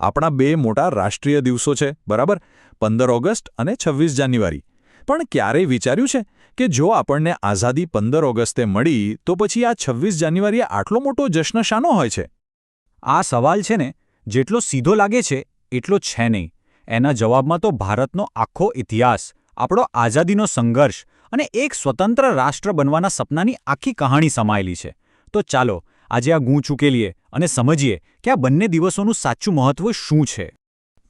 આપણા બે મોટા રાષ્ટ્રીય દિવસો છે, બરાબર? પંદર ઓગસ્ટ અને છવ્વીસ જાન્યુઆરી. પણ ક્યારેય વિચાર્યું છે કે જો આપણને આઝાદી પંદર ઓગસ્ટે મળી, તો પછી આ છવ્વીસ જાન્યુઆરીએ આટલો મોટો જશ્ન શાનો હોય છે? આ સવાલ છે ને, જેટલો સીધો લાગે છે, એટલો છે નહીં. એના જવાબમાં તો ભારતનો આખો ઇતિહાસ, આપણો આઝાદીનો સંઘર્ષ અને એક સ્વતંત્ર રાષ્ટ્ર બનવાના સપનાની આખી કહાણી સમાયેલી છે. તો ચાલો આજે આ ગૂંચ ઉકેલીએ અને સમજીએ કે આ બંને દિવસોનું સાચું મહત્વ શું છે.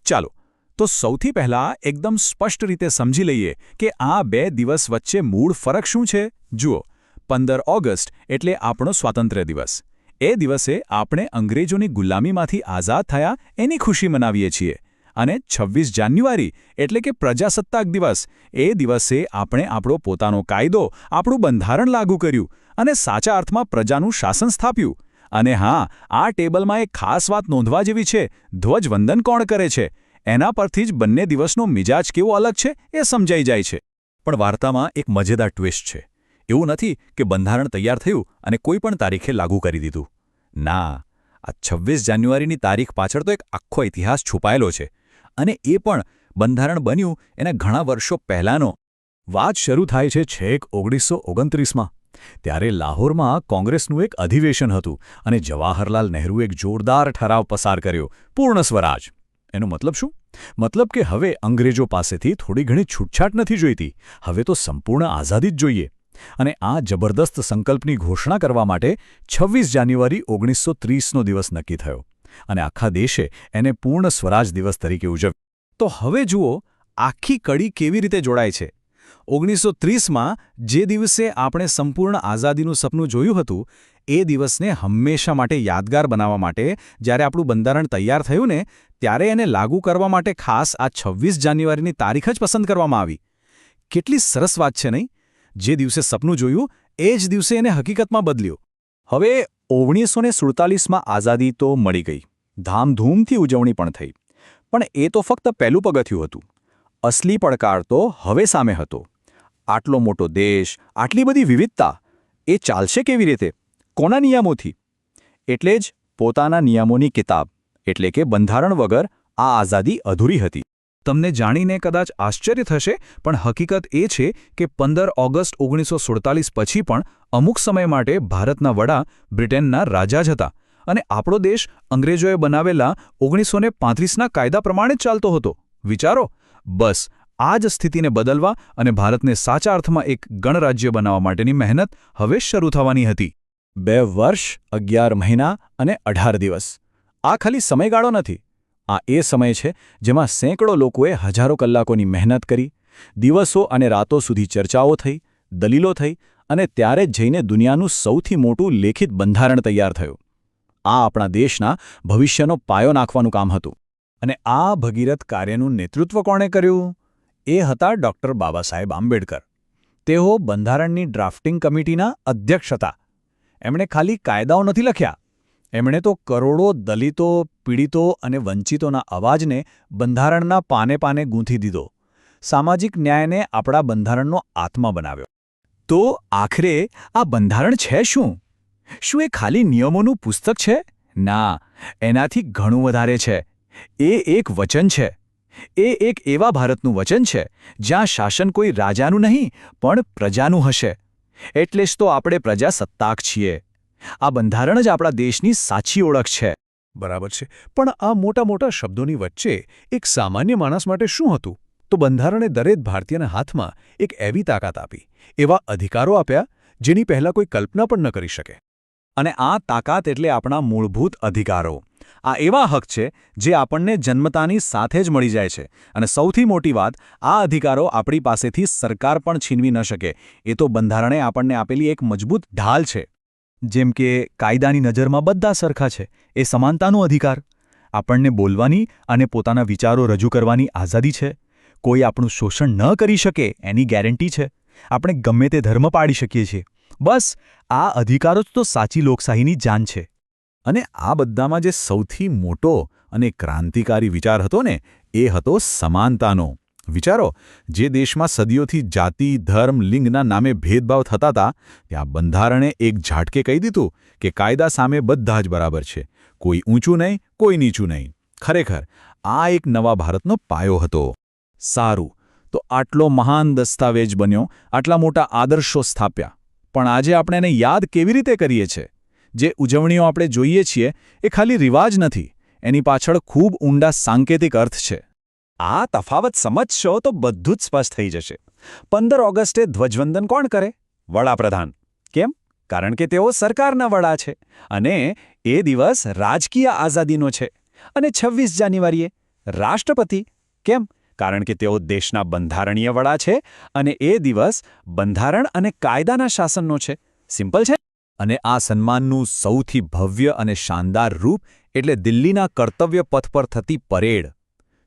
ચાલો, તો સૌથી પહેલા એકદમ સ્પષ્ટ રીતે સમજી લઈએ કે આ બે દિવસ વચ્ચે મૂળ ફરક શું છે. જુઓ, પંદર ઓગસ્ટ એટલે આપણો સ્વાતંત્ર્ય દિવસ. એ દિવસે આપણે અંગ્રેજોની ગુલામીમાંથી આઝાદ થયા, એની ખુશી મનાવીએ છીએ. અને છવ્વીસ જાન્યુઆરી, એટલે કે પ્રજાસત્તાક દિવસ. એ દિવસે આપણે આપણો પોતાનો કાયદો, આપણું બંધારણ લાગુ કર્યું અને સાચા અર્થમાં પ્રજાનું શાસન સ્થાપ્યું. અને હા, આ ટેબલમાં એક ખાસ વાત નોંધવા જેવી છે, ધ્વજવંદન કોણ કરે છે? એના પરથી જ બંને દિવસનો મિજાજ કેવો અલગ છે એ સમજાઈ જાય છે. પણ વાર્તામાં એક મજેદાર ટ્વિસ્ટ છે. એવું નથી કે બંધારણ તૈયાર થયું અને કોઈ પણ તારીખે લાગુ કરી દીધું. ના, આ છવ્વીસ જાન્યુઆરીની તારીખ પાછળ તો એક આખો ઇતિહાસ છુપાયેલો છે. અને એ પણ બંધારણ બન્યું એના ઘણા વર્ષો પહેલાંનો. વાત શરૂ થાય છે છેક ઓગણીસો ઓગણત્રીસમાં, ત્યારે લાહોરમાં કોંગ્રેસનું એક અધિવેશન હતું અને જવાહરલાલ નહેરુ એક જોરદાર ઠરાવ પસાર કર્યો, પૂર્ણ સ્વરાજ. એનો મતલબ શું? મતલબ કે હવે અંગ્રેજો પાસેથી થોડી ઘણી છૂટછાટ નથી જોઈતી, હવે તો સંપૂર્ણ આઝાદી જ જોઈએ. અને આ જબરદસ્ત સંકલ્પની ઘોષણા કરવા માટે છવ્વીસ જાન્યુઆરી ઓગણીસો ત્રીસનો દિવસ નક્કી થયો. અને આખા દેશે એને પૂર્ણ સ્વરાજ દિવસ તરીકે ઉજવ્યો. તો હવે જુઓ, આખી કડી કેવી રીતે જોડાય છે. ઓગણીસો ત્રીસમાં જે દિવસે આપણે સંપૂર્ણ આઝાદીનું સપનું જોયું હતું, એ દિવસને હંમેશા માટે યાદગાર બનાવવા માટે જ્યારે આપણું બંધારણ તૈયાર થયું ને, ત્યારે એને લાગુ કરવા માટે ખાસ આ છવ્વીસ જાન્યુઆરીની તારીખ જ પસંદ કરવામાં આવી. કેટલી સરસ વાત છે નહીં? જે દિવસે સપનું જોયું, એ જ દિવસે એને હકીકતમાં બદલ્યું. હવે ઓગણીસો ને સુડતાલીસમાં આઝાદી તો મળી ગઈ. ધામધૂમથી ઉજવણી પણ થઈ. પણ એ તો ફક્ત પહેલું પગથિયું હતું. અસલી પડકાર તો હવે સામે હતો. આટલો મોટો દેશ, આટલી બધી વિવિધતા, એ ચાલશે કેવી રીતે? કોના નિયમોથી? એટલે જ પોતાના નિયમોની કિતાબ, એટલે કે બંધારણ વગર આ આઝાદી અધૂરી હતી. તમને જાણીને કદાચ આશ્ચર્ય થશે, પણ હકીકત એ છે કે પંદર ઓગસ્ટ ઓગણીસો સુડતાલીસ પછી પણ અમુક સમય માટે ભારતના વડા બ્રિટેનના રાજા જ હતા અને આપણો દેશ અંગ્રેજોએ બનાવેલા ઓગણીસો ને પાંત્રીસના કાયદા પ્રમાણે જ ચાલતો હતો. વિચારો, બસ, આ જ સ્થિતિને બદલવા અને ભારતને સાચા અર્થમાં એક ગણરાજ્ય બનાવવા માટેની મહેનત હવે શરૂ થવાની હતી. બે વર્ષ, અગિયાર મહિના અને અઢાર દિવસ. આ ખાલી સમયગાળો નથી. આ એ સમય છે જેમાં સેંકડો લોકોએ હજારો કલાકોની મહેનત કરી, દિવસો અને રાતો સુધી ચર્ચાઓ થઈ, દલીલો થઈ અને ત્યારે જ જઈને દુનિયાનું સૌથી મોટું લેખિત બંધારણ તૈયાર થયું. આ આપણા દેશના ભવિષ્યનો પાયો નાખવાનું કામ હતું. અને આ ભગીરથ કાર્યનું નેતૃત્વ કોણે કર્યું? એ હતા ડૉક્ટર બાબા સાહેબ આંબેડકર. તેઓ બંધારણની ડ્રાફ્ટિંગ કમિટીના અધ્યક્ષ હતા. એમણે ખાલી કાયદાઓ નથી લખ્યા. એમણે તો કરોડો દલિતો, પીડિતો અને વંચિતોના અવાજને બંધારણના પાને પાને ગૂંથી દીધો. સામાજિક ન્યાયને આપણા બંધારણનો આત્મા બનાવ્યો. તો આખરે આ બંધારણ છે શું? શું એ ખાલી નિયમોનું પુસ્તક છે? ના, એનાથી ઘણું વધારે છે. એ એક વચન છે. એ એક એવા ભારતનું વચન છે, જ્યાં શાસન કોઈ રાજાનું નહીં, પણ પ્રજાનું હશે. એટલે જ તો આપણે પ્રજાસત્તાક છીએ. આ બંધારણ જ આપણા દેશની સાચી ઓળખ છે. બરાબર છે. પણ આ મોટા મોટા શબ્દોની વચ્ચે એક સામાન્ય માણસ માટે શું હતું? તો બંધારણે દરેક ભારતીયના હાથમાં એક એવી તાકાત આપી, એવા અધિકારો આપ્યા, જેની પહેલાં કોઈ કલ્પના પણ ન કરી શકે. અને આ તાકાત એટલે આપણા મૂળભૂત અધિકારો. આ એવા હક છે જે આપણને જન્મતાની સાથે જ મળી જાય છે. અને સૌથી મોટી વાત, આ અધિકારો આપણી પાસેથી સરકાર પણ છીનવી ન શકે. એ તો બંધારણે આપણને આપેલી એક મજબૂત ઢાલ છે. જેમ કે કાયદાની નજરમાં બધા સરખા છે, એ સમાનતાનો અધિકાર. આપણને બોલવાની અને પોતાના વિચારો રજૂ કરવાની આઝાદી છે. કોઈ આપણું શોષણ ન કરી શકે એની ગેરંટી છે. આપણે ગમે તે ધર્મ પાડી શકીએ છીએ. બસ, આ અધિકારો જ તો સાચી લોકશાહીની જાન છે. અને આ બધામાં જે સૌથી મોટો અને ક્રાંતિકારી વિચાર હતો ને, એ હતો સમાનતાનો. વિચારો, જે દેશમાં સદીઓથી જાતિ, ધર્મ, લિંગના નામે ભેદભાવ થતા હતા ત્યાં બંધારણે એક ઝાટકે કહી દીધું કે કાયદા સામે બધા જ બરાબર છે, કોઈ ઊંચું નહીં, કોઈ નીચું નહીં. ખરેખર, આ એક નવા ભારતનો પાયો હતો. સારું, તો આટલો મહાન દસ્તાવેજ બન્યો, આટલા મોટા આદર્શો સ્થાપ્યા. પણ આજે આપણે એને યાદ કેવી રીતે કરીએ છીએ જે ઉજવણીઓ આપણે જોઈએ છીએ, એ ખાલી રિવાજ નથી, એની પાછળ ખૂબ ઊંડા સાંકેતિક અર્થ છે. આ તફાવત સમજશો તો બધું જ સ્પષ્ટ થઈ જશે. પંદર ઓગસ્ટે ધ્વજવંદન કોણ કરે? વડાપ્રધાન. કેમ? કારણ કે તેઓ સરકારના વડા છે અને એ દિવસ રાજકીય આઝાદીનો છે. અને છવ્વીસ જાન્યુઆરીએ રાષ્ટ્રપતિ. કેમ? કારણ કે તેઓ દેશના બંધારણીય વડા છે અને એ દિવસ બંધારણ અને કાયદાના શાસનનો છે. સિમ્પલ છે? અને આ સન્માનનું સૌથી ભવ્ય અને શાનદાર રૂપ એટલે દિલ્હીના કર્તવ્ય પથ પર થતી પરેડ.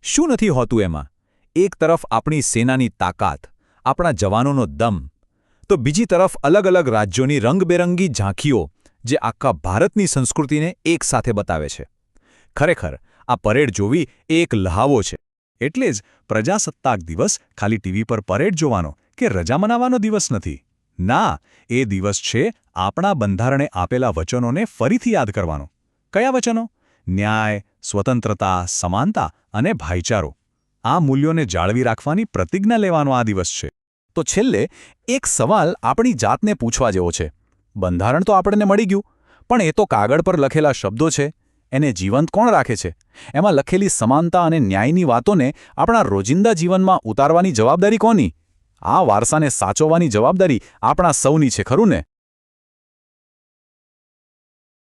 શું નથી હોતું એમાં? એક તરફ આપણી સેનાની તાકાત, આપણા જવાનોનો દમ, તો બીજી તરફ અલગ અલગ રાજ્યોની રંગબેરંગી ઝાંખીઓ જે આખા ભારતની સંસ્કૃતિને એકસાથે બતાવે છે. ખરેખર, આ પરેડ જોવી એક લહાવો છે. એટલે જ પ્રજાસત્તાક દિવસ ખાલી ટીવી પર પરેડ જોવાનો કે રજા મનાવવાનો દિવસ નથી. ના, એ દિવસ છે આપણા બંધારણે આપેલા વચનોને ફરીથી યાદ કરવાનો. કયા વચનો? ન્યાય, સ્વતંત્રતા, સમાનતા અને ભાઈચારો. આ મૂલ્યોને જાળવી રાખવાની પ્રતિજ્ઞા લેવાનો આ દિવસ છે. તો છેલ્લે, એક સવાલ આપણી જાતને પૂછવા જેવો છે. બંધારણ તો આપણને મળી ગયું, પણ એ તો કાગળ પર લખેલા શબ્દો છે. એને જીવંત કોણ રાખે છે? એમાં લખેલી સમાનતા અને ન્યાયની વાતોને આપણા રોજિંદા જીવનમાં ઉતારવાની જવાબદારી કોની? આ વારસાને સાચવવાની જવાબદારી આપણા સૌની છે, ખરું ને?